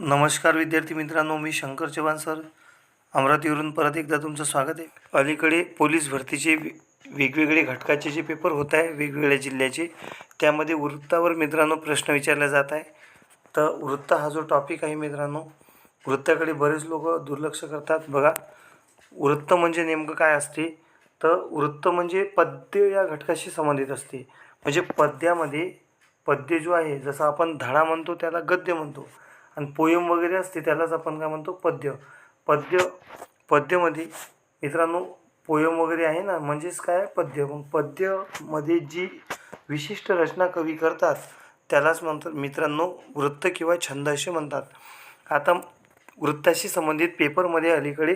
नमस्कार विद्यार्थी मित्रांनो मी शंकर चव्हाण सर. अमरावतीवरून परत एकदा तुमचं स्वागत आहे. अलीकडे पोलीस भरतीचे वे- वेगवेगळे घटकाचे जे पेपर होत आहे वेगवेगळ्या जिल्ह्याचे त्यामध्ये वृत्तावर मित्रांनो प्रश्न विचारला जात आहे. तर वृत्त हा जो टॉपिक आहे मित्रांनो वृत्ताकडे बरेच लोक दुर्लक्ष करतात. बघा वृत्त म्हणजे नेमकं काय असते? तर वृत्त म्हणजे पद्य या घटकाशी संबंधित असते. म्हणजे पद्यामध्ये पद्य जो आहे जसं आपण धडा म्हणतो त्याला गद्य म्हणतो. आणि पोयम वगैरे असते त्यालाच आपण काय म्हणतो पद्य. पद्य पद्यमध्ये मित्रांनो पोयम वगैरे आहे ना म्हणजेच काय? पद्य. मग पद्यमध्ये जी विशिष्ट रचना कवी करतात त्यालाच म्हणतात मित्रांनो वृत्त किंवा छंद असे म्हणतात. आता वृत्ताशी संबंधित पेपरमध्ये अलीकडे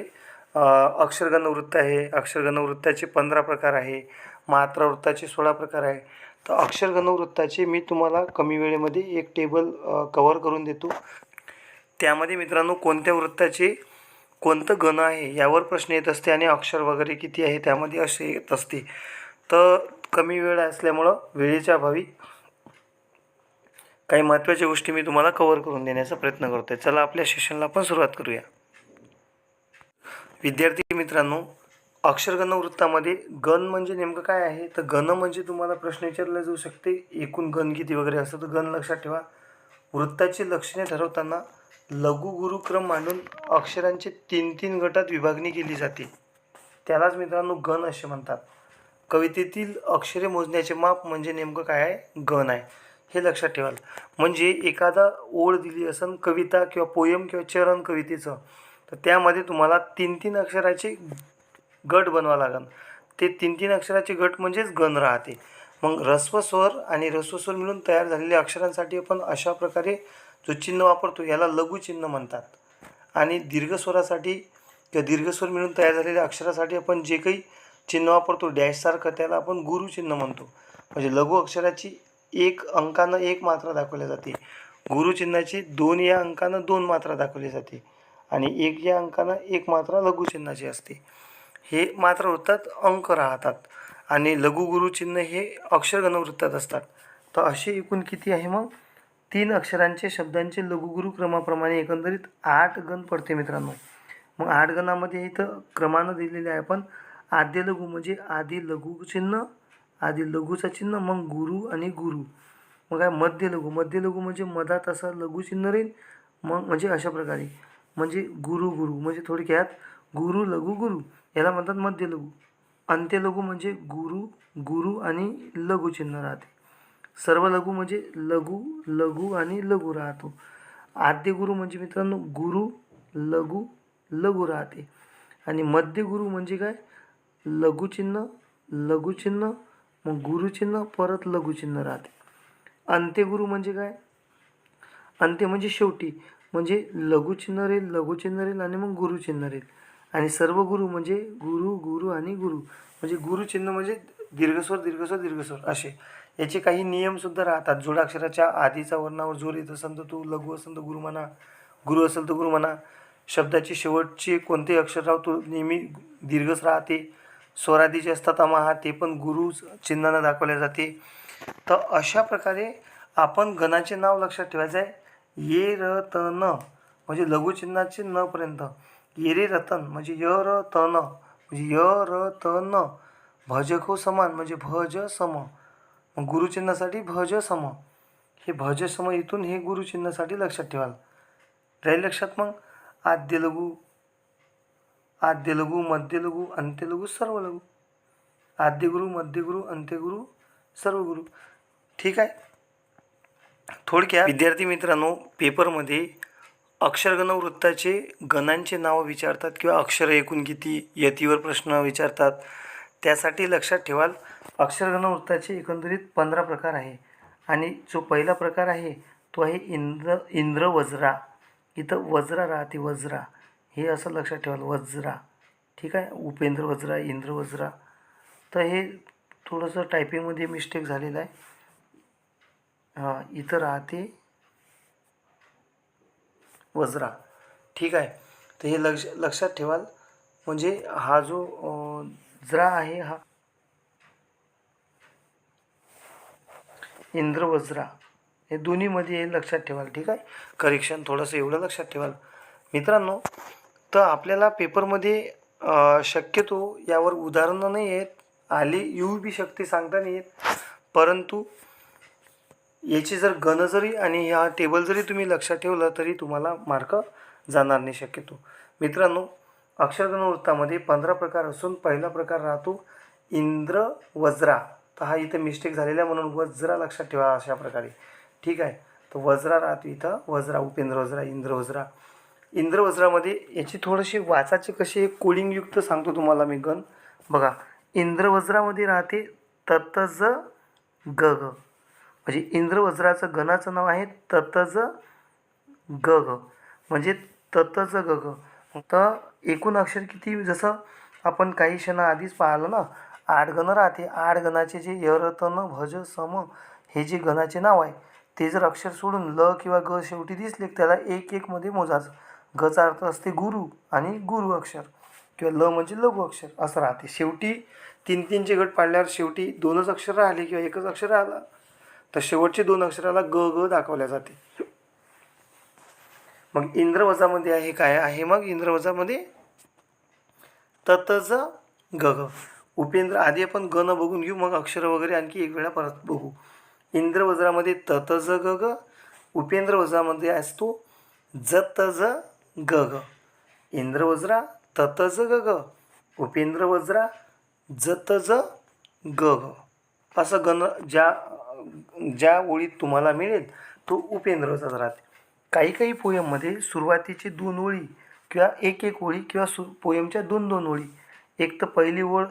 अक्षरगण वृत्त आहे. अक्षरगण वृत्ताचे पंधरा प्रकार आहे. मात्रा वृत्ताचे सोळा प्रकार आहे. तर अक्षरगण वृत्ताचे मी तुम्हाला कमी वेळेमध्ये एक टेबल कवर करून देतो. त्यामध्ये मित्रांनो कोणत्या वृत्ताचे कोणतं गण आहे यावर प्रश्न येत असते आणि अक्षर वगैरे किती आहे त्यामध्ये असे येत असते. तर कमी वेळ असल्यामुळं वेळेच्या अभावी काही महत्त्वाच्या गोष्टी मी तुम्हाला कवर करून देण्याचा प्रयत्न करतो आहे चला आपल्या सेशनला आपण सुरुवात करूया. विद्यार्थी मित्रांनो अक्षरगण वृत्तामध्ये गण म्हणजे नेमकं काय आहे? तर गण म्हणजे तुम्हाला प्रश्न विचारला जाऊ शकते. एकूण गण किती वगैरे असतं तर गण लक्षात ठेवा. वृत्ताची लक्षणे ठरवताना लघु गुरुक्रम मांडून अक्षरांची तीन तीन गटात विभागणी केली जाते. त्यालाच मित्रांनो गण असे म्हणतात. कवितेतील अक्षरे मोजण्याचे माप म्हणजे नेमकं काय आहे? गण आहे. हे लक्षात ठेवाल. म्हणजे एखादा ओळ दिली असन कविता किंवा पोयम किंवा चरण कवितेचं तर त्यामध्ये तुम्हाला तीन तीन अक्षराचे गट बनवा लागन. ते तीन तीन अक्षराचे गट म्हणजेच गण राहते. मग ऱ्हस्व आणि ह्रस्वस्वर मिळून तयार झालेल्या अक्षरांसाठी आपण अशा प्रकारे जो चिन्ह वापरतो याला लघुचिन्ह म्हणतात. आणि दीर्घ स्वरासाठी किंवा दीर्घ स्वर मिळून तयार झालेल्या अक्षरासाठी आपण जे काही चिन्ह वापरतो डॅशसारखं त्याला आपण गुरुचिन्ह म्हणतो. म्हणजे लघु अक्षराची एक अंकानं एक मात्रा दाखवली जाते. गुरुचिन्हाची दोन या अंकानं दोन मात्रा दाखवली जाते. आणि एक या अंकानं एक मात्रा लघुचिन्हाची असते. हे मात्र वृत्तात अंक राहतात. आणि लघु हे अक्षरगण वृत्तात असतात. तर असे एकूण किती आहे मग? तीन अक्षरांचे शब्दांचे लघुगुरु क्रमाप्रमाणे एकंदरीत आठ गण पडते मित्रांनो. मग आठ गणामध्ये इथं क्रमानं दिलेले आहे पण आद्य लघु म्हणजे आधी लघु चिन्ह आधी लघुचं चिन्ह मग गुरु आणि गुरु. मग काय मध्य लघु. मध्य लघु म्हणजे मधात असं लघुचिन्ह राहील मग म्हणजे अशा प्रकारे. म्हणजे गुरु गुरु. म्हणजे थोडक्यात गुरु लघु गुरु. याला म्हणतात मध्य लघु. अंत्य लघु म्हणजे गुरु गुरु आणि लघुचिन्ह राहते. सर्व लघु म्हणजे लघु लघु आणि लघु राहतो. आद्य गुरु म्हणजे मित्रांनो गुरु लघु लघु राहते. आणि मध्य गुरु म्हणजे काय? लघुचिन्ह लघुचिन्ह मग गुरुचिन्ह परत लघुचिन्ह राहते. अंत्यगुरु म्हणजे काय? अंत्य म्हणजे शेवटी. म्हणजे लघुचिन्ह राहील लघुचिन्ह राहील आणि मग गुरुचिन्ह राहील. आणि सर्व गुरु म्हणजे गुरु गुरु आणि गुरु. म्हणजे गुरुचिन्ह म्हणजे दीर्घस्वर दीर्घस्वर दीर्घस्वर असे. याचे काही नियमसुद्धा राहतात. जोडाक्षराच्या आधीचा वर्णावर जोर येत असेल तर तू लघु असेल तर गुरु म्हणा गुरु असेल तर गुरु म्हणा. शब्दाची शेवटचे कोणतेही अक्षर राहतो तो नेहमी दीर्घच राहते. स्वरादीचे असतात आम्हा ते पण गुरु चिन्हानं दाखवले जाते. तर अशा प्रकारे आपण गणाचे नाव लक्षात ठेवायचं आहे. ये र त न म्हणजे लघुचिन्हाचे न पर्यंत. ये रे रतन म्हणजे य र त न म्हणजे य र त न. भजको समान म्हणजे भज सम. मग गुरुचिन्हासाठी भज सम हे भज सम इथून हे गुरुचिन्हासाठी लक्षात ठेवाल. राहील लक्षात मग? आद्य लघु आद्य लघु मध्य लघु अंत्य लघु सर्व लघु. आद्य गुरु मध्य गुरु अंत्य गुरु सर्व गुरु. ठीक आहे? थोडक्यात विद्यार्थी मित्रांनो पेपरमध्ये अक्षरगण वृत्ताचे गणांचे नावं विचारतात किंवा अक्षर एकूण किती यतीवर प्रश्न विचारतात त्यासाठी लक्षात ठेवाल. अक्षरगण वृत्ताचे एकंदरीत पंधरा प्रकार आहे. आणि जो पहिला प्रकार आहे तो आहे इंद्र इंद्र वज्रा. इथं वज्रा राहते वज्रा. हे असं लक्षात ठेवाल वज्रा. ठीक आहे? उपेंद्र वज्रा इंद्र वज्रा. तर हे थोडंसं टायपिंगमध्ये मिस्टेक झालेलं आहे. हां इथं राहते वज्रा. ठीक आहे? तर हे लक्ष लक्षात ठेवाल. म्हणजे हा जो जरा ज्रा आहे हा इंद्रवज्रा. हे दोन्हीमध्ये लक्षात ठेवाल ठीक आहे? करेक्शन थोडंसं एवढं लक्षात ठेवाल. मित्रांनो तर आपल्याला पेपरमध्ये शक्यतो यावर उदाहरणं नाही आहेत. आली येऊ बी शकते सांगता नाही येत. परंतु याची जर गण जरी आणि हा टेबल जरी तुम्ही लक्षात ठेवलं तरी तुम्हाला मार्क जाणार नाही शक्यतो. मित्रांनो अक्षरगण वृत्तामध्ये पंधरा प्रकार असून पहिला प्रकार राहतो इंद्र वज्रा तर हा इथं मिस्टेक झालेला आहे म्हणून वज्रा लक्षात ठेवा अशा प्रकारे. ठीक आहे? तर वज्रा राहतो इथं. वज्रा उपेंद्र वज्रा इंद्र वज्रा. इंद्र वज्रामध्ये याची थोडीशी वाचाचे कसे कुलिंगयुक्त सांगतो तुम्हाला मी गण. बघा इंद्र वज्रामध्ये राहते ततज ग ग. म्हणजे इंद्रवज्राचं गणाचं नाव आहे ततज ग ग. म्हणजे ततज ग ग. तर एकूण अक्षर किती? जसं आपण काही क्षणा आधीच पाहिलं ना आठ गण राहते. आठ गणाचे जे यरतन भज सम हे जे गणाचे नाव आहे ते जर अक्षर सोडून ल किंवा ग शेवटी दिसले त्याला एक एकमध्ये मोजायचं गचा अर्थ असते गुरु आणि गुरु अक्षर किंवा ल म्हणजे लघु अक्षर असं राहते. शेवटी तीन तीनचे गट पाडल्यावर शेवटी दोनच अक्षर राहिले किंवा एकच अक्षर राहिला तर शेवटचे दोन अक्षराला ग ग दाखवल्या जाते. मग इंद्रवजामध्ये आहे काय? आहे मग इंद्रवजामध्ये ततज ग ग. उपेंद्र आधी आपण गण बघून घेऊ मग अक्षर वगैरे आणखी एक वेळा परत बघू. इंद्रवज्रामध्ये ततज ग ग उपेंद्र वज्रामध्ये असतो जतज ग ग. इंद्रवज्रा ततज ग ग उपेंद्र वज्रा जतज ग ग. असं गण ज्या ज्या ओळीत तुम्हाला मिळेल तो उपेंद्रचाच राहते. काही काही पोयममध्ये सुरुवातीची दोन ओळी किंवा एक एक ओळी किंवा सु पोयमच्या दोन दोन ओळी. एक तर पहिली ओळ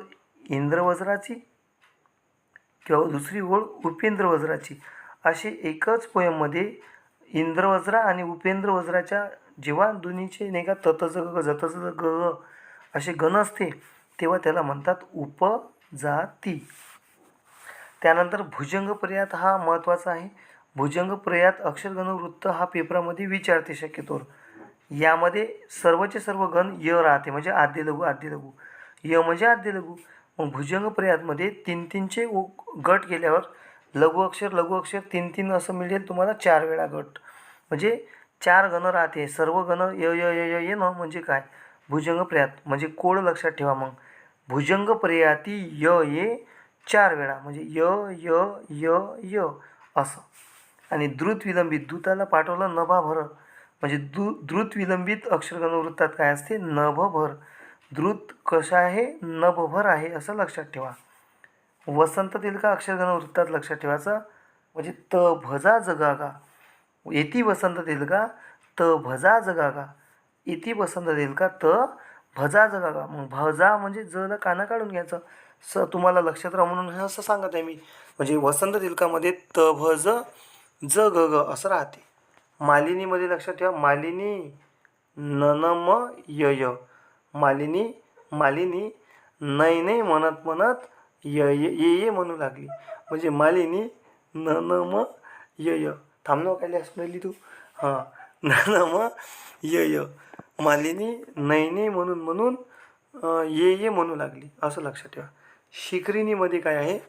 इंद्रवज्राची किंवा दुसरी ओळ उपेंद्र वज्राची असे एकच पोयममध्ये इंद्रवज्रा आणि उपेंद्र वज्राच्या जेव्हा दोन्हीचे नाही का ततच ग जतच ग ग असे गण असते तेव्हा त्याला म्हणतात उपजाती. त्यानंतर भुजंग प्रयात हा महत्त्वाचा आहे. भुजंग प्रयात अक्षरगण वृत्त हा पेपरामध्ये विचारते शक्यतोवर. यामध्ये सर्वचे सर्व गण य राहते म्हणजे आद्य लघु आद्य लघु. य म्हणजे आद्य लघु. मग भुजंग प्रयातमध्ये तीन तीनचे उ- गट गेल्यावर लघु अक्षर लघु अक्षर तीन तीन असं मिळेल तुम्हाला चार वेळा गट. म्हणजे चार गण राहते सर्व गण य य य य न म्हणजे काय? भुजंग प्रयात म्हणजे कोड लक्षात ठेवा मग. भुजंग प्रयाती य ये चार वेळा म्हणजे य य य य असं. आणि द्रुत विलंबित दूताला पाठवलं नभाभर म्हणजे दु द्रुत विलंबित अक्षरगण वृत्तात काय असते? नभभर द्रुत कशा आहे नभभर आहे असं लक्षात ठेवा. वसंत तिलका अक्षरगण वृत्तात लक्षात ठेवायचं. म्हणजे त भजा जगागा. येती वसंत तिलका त भजा जगागा. इति वसंत तिलका त भजा जगागा. मग भजा म्हणजे जला काना काढून घ्यायचं. स तुम्हाला लक्षात राहा म्हणून हे असं सांगत आहे मी. म्हणजे वसंत तिलकामध्ये त भज ज ग ग असं राहते. मालिनीमध्ये लक्षात ठेवा. मालिनी ननम य य. मालिनी मालिनी नाही नाही म्हणत म्हणत य ये ये म्हणू लागली. म्हणजे मालिनी न ननम य य. थांब ना हो, काय असली तू. हां. न न म य य. मालिनी नाही नाही म्हणून म्हणून ये ये म्हणू लागली. असं लक्षात ठेवा. शिखरिणीमध्ये काय आहे?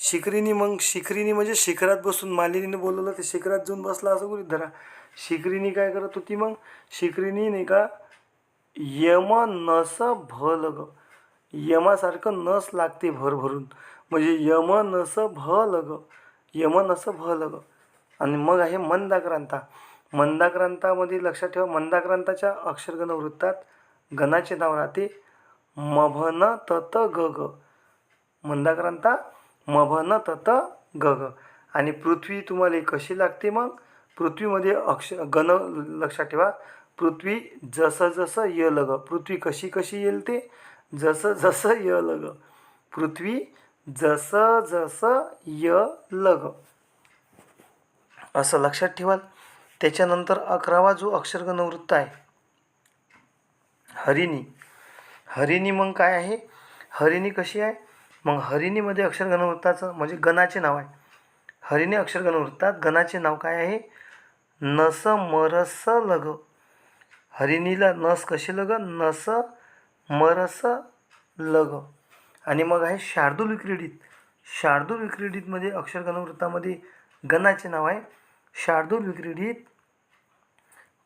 शिखरिणी मग शिखरिणी म्हणजे शिखरात बसून मालिनीने बोलवलं ते शिखरात जाऊन बसला असं गृहीत धरा. शिखरिणी काय करत होती मग? शिखरिणी नाही का यम नस भ लग यमासारखं नस लागते भरभरून. म्हणजे यम नस भ लग यम नस भ लग आणि मग आहे मंदाक्रांता. मंदाक्रांतामध्ये लक्षात ठेवा मंदाक्रांताच्या अक्षरगण वृत्तात गणाचे नाव राहते मभन तत ग ग. मंदाक्रांता मभन तत ग ग. आणि पृथ्वी तुम्हाला कशी लागते मग? पृथ्वीमध्ये अक्ष गण लक्षात ठेवा. पृथ्वी जसं जसं य लग पृथ्वी कशी कशी येईल ते? जसं जसं य लग पृथ्वी जसं जसं य लग असं लक्षात ठेवाल. त्याच्यानंतर अकरावा जो अक्षरगण वृत्त आहे हरिणी. हरिणी मग काय आहे? हरिणी कशी आहे? मग हरिणीमध्ये अक्षरगणवृत्ताचं म्हणजे गणाचे नाव आहे. हरिणी अक्षरगणवृत्तात गणाचे नाव काय आहे? नस मरस लघ हरिणीला नस कशी लग नस मरस लग. आणि मग आहे शार्दूल विक्रीडित. शार्दूल विक्रीडितमध्ये अक्षरगण वृत्तामध्ये गणाचे नाव आहे. शार्दूल विक्रीडित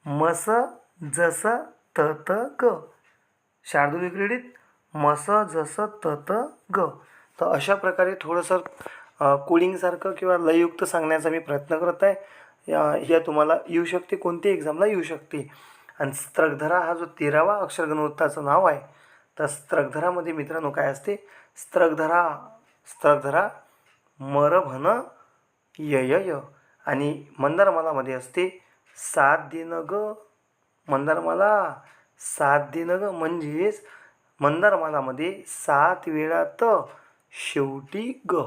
मस जस तत ग. शार्दूल विक्रीडित मस जस तत ग. तर अशा प्रकारे थोडंसं अ, कोडिंगसारखं किंवा लययुक्त सांगण्याचा मी प्रयत्न करत आहे. या- तुम्हाला येऊ शकते कोणती एक्झामला येऊ शकते. आणि स्त्रगधरा हा जो तेरावा अक्षरगणवृत्ताचं नाव आहे तर स्त्रगधरामध्ये मित्रांनो काय असते? स्त्रगधरा स्त्रगधरा मरभन यय य आणि मंदारमालामध्ये असते सात दिन ग मंदारमाला सात दिन ग म्हणजेच मंदारमालामध्ये सात वेळा त शेवटी ग.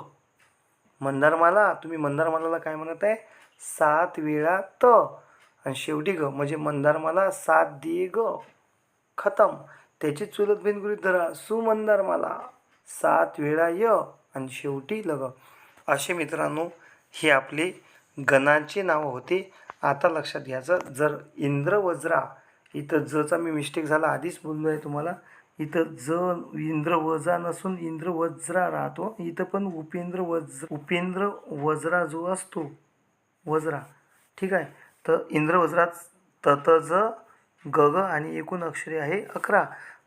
मंदारमाला तुम्ही मंदारमालाला काय म्हणत आहे? सात वेळा त आणि शेवटी ग म्हणजे मंदारमाला सात दिये ग. खतम. त्याची चुलत बिन गृहित धरा सुमंदारमाला सात वेळा य. आणि शेवटी लग असे मित्रांनो हे आपली गणांची नावं होते. आता लक्षात घ्यायचं. जर इंद्र वज्रा इथं जचा मी मिस्टेक झाला आधीच बोललो आहे तुम्हाला. इथं ज इंद्र वजा नसून इंद्र वज्रा राहतो. इथं पण उपेंद्र वज्र उपेंद्र वज्रा जो असतो वज्रा. ठीक आहे? तर इंद्रवज्रात ततज गग ग ग आणि एकूण अक्षरे आहे अकरा.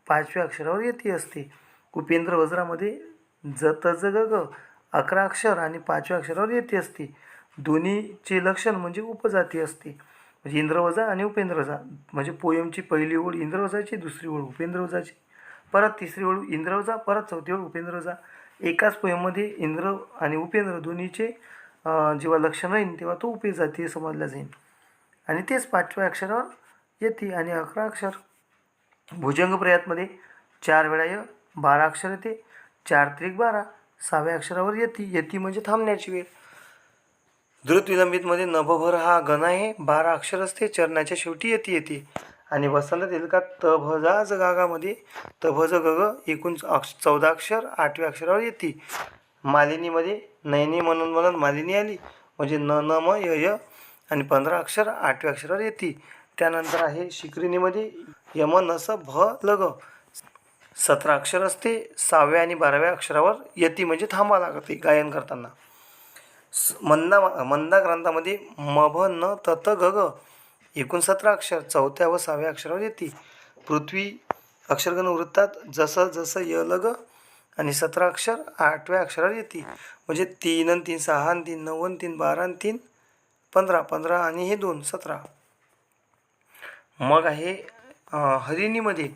पाचव्या अक्षरावर येती असते. उपेंद्र वज्रामध्ये जत ग ग अकरा अक्षर आणि पाचव्या अक्षरावर येते असते. दोन्हीचे लक्षण म्हणजे उपजाती असते. म्हणजे इंद्रवजा आणि उपेंद्रवजा म्हणजे पोयमची पहिली ओळ इंद्रवजाची दुसरी ओळ उपेंद्रवजाची. परत तिसरी ओळ इंद्रवजा परत चौथी ओळ उपेंद्रवजा एकाच पोयममध्ये इंद्र आणि उपेंद्र दोन्हीचे जेव्हा लक्षण राहील तेव्हा तो उपेजाती समजला जाईल आणि तेच पाचव्या अक्षरावर येते. आणि अकरा अक्षर भुजंग प्रयातमध्ये चार वेळा य बारा अक्षर येते. चार त्रिक बारा सहाव्या अक्षरावर येते. येती म्हणजे थांबण्याची वेळ. द्रुत विलंबितमध्ये नभभर हा गण आहे. बारा अक्षर असते. चरणाच्या शेवटी येते येते. आणि वसंत तिलकात का तभजाज गागामध्ये तभज ग ग एकूण अक्ष चौदा अक्षर आठव्या अक्षरावर येते. मालिनीमध्ये नयनी म्हणून म्हणून मालिनी आली. म्हणजे न न म य य आणि पंधरा अक्षर आठव्या अक्षरावर येते. त्यानंतर आहे शिकरिणीमध्ये यम नस भ लग सतरा अक्षर असते सहाव्या आणि बाराव्या अक्षरावर यती म्हणजे थांबा लागते गायन करताना. स- मंदा मंदा ग्रंथामध्ये मभ न तत ग ग. एकूण सतरा अक्षर चौथ्या व सहाव्या अक्षरावर येते. पृथ्वी अक्षरगण वृत्तात जसं जसं य लग आणि सतरा अक्षर आठव्या अक्षरावर येते. म्हणजे तीन आणि तीन सहा आणि तीन नऊ आणि तीन बारा आणि तीन. पंधरा पंधरा आणि हे दोन सतरा. मग आहे हरिणीमध्ये.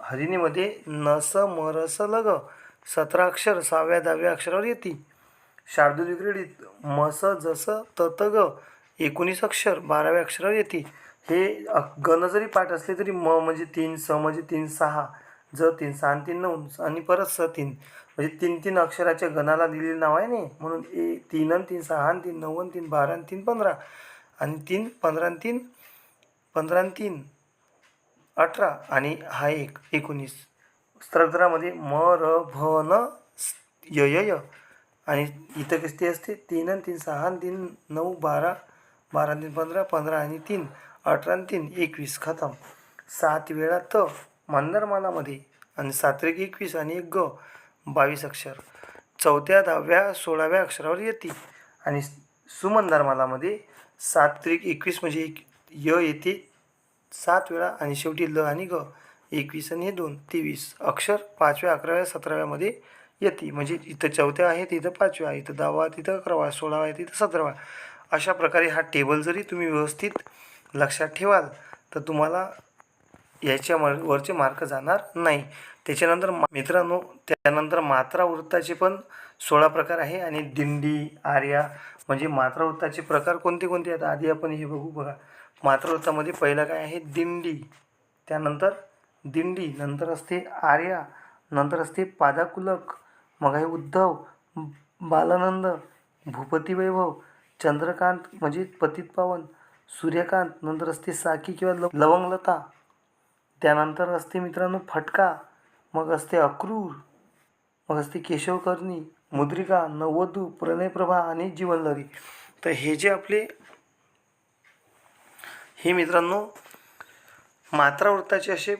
हरिणीमध्ये नस मरस लग. सतरा अक्षर सहाव्या दहाव्या अक्षरावर येते. शार्दूल विक्रीडित मस जस तत ग. एकोणीस अक्षर बाराव्या अक्षरावर येते. हे गण जरी पाठ असले तरी म म्हणजे तीन स म्हणजे तीन सहा. ज तीन सहा आणि तीन नऊ आणि परत स तीन. म्हणजे तीन तीन अक्षराच्या गणाला दिलेलं नाव आहे नाही म्हणून ए तीन आणि तीन सहा आणि तीन नऊ आणि तीन बारा आणि तीन पंधरा आणि तीन पंधरा आणि तीन पंधरा आणि तीन अठरा आणि हा एक एकोणीस स्त्रग्रामध्ये म र भ न य य य आणि इथं किती असते तीन आणि तीन सहा आणि तीन नऊ बारा बारा आणि तीन पंधरा पंधरा आणि तीन अठरा आणि तीन एकवीस खतम सात वेळा त मांदरमानामध्ये आणि सात्रिक एकवीस आणि एक ग बावीस अक्षर. चौथ्या दहाव्या सोळाव्या अक्षरावर येते. आणि सुमंदारमालामध्ये सात्रिक एकवीस म्हणजे एक य येते. सात वेळा आणि शेवटी ल आणि ग. एकवीस आणि हे दोन तेवीस. अक्षर पाचव्या अकराव्या सतराव्यामध्ये येते. म्हणजे इथं चौथ्या आहे तिथं पाचव्या इथं दहावा तिथं अकरावा सोळावा आहे तिथं सतरावा. अशा प्रकारे हा टेबल जरी तुम्ही व्यवस्थित लक्षात ठेवाल तर तुम्हाला याच्या वर वरचे मार्क जाणार नाही. त्याच्यानंतर मित्रांनो त्यानंतर मात्रा वृत्ताचे पण सोळा प्रकार आहे आणि दिंडी आर्या म्हणजे मात्रा वृत्ताचे प्रकार कोणते कोणते आहेत? आधी आपण हे बघू बघा. मात्रा वृत्तामध्ये पहिला काय आहे? दिंडी. त्यानंतर दिंडी नंतर असते आर्या नंतर असते पादाकुलक मग आहे उद्धव बालानंद भूपती वैभव चंद्रकांत म्हणजे पतित पावन सूर्यकांत नंतर असते साकी किंवा ल लवंगलता त्यानंतर असते मित्रांनो फटका मग असते अक्रूर मग असते केशवकर्णी मुद्रिका नववधू प्रणयप्रभा आणि जीवनलहरी. तर हे जे आपले हे मित्रांनो मात्रा वृत्ताचे असे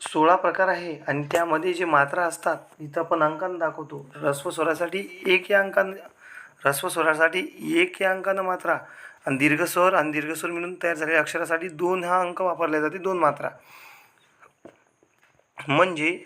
सोळा प्रकार आहे आणि त्यामध्ये जे मात्रा असतात इथं आपण अंकानं दाखवतो. ऱस्वस्वरासाठी एक या अंकानं ऱस्वस्वरासाठी एक या अंकानं मात्रा आणि दीर्घस्वर आणि दीर्घस्वर मिळून तयार झालेल्या अक्षरासाठी दोन हा अंक वापरला जाते दोन मात्रा. म्हणजे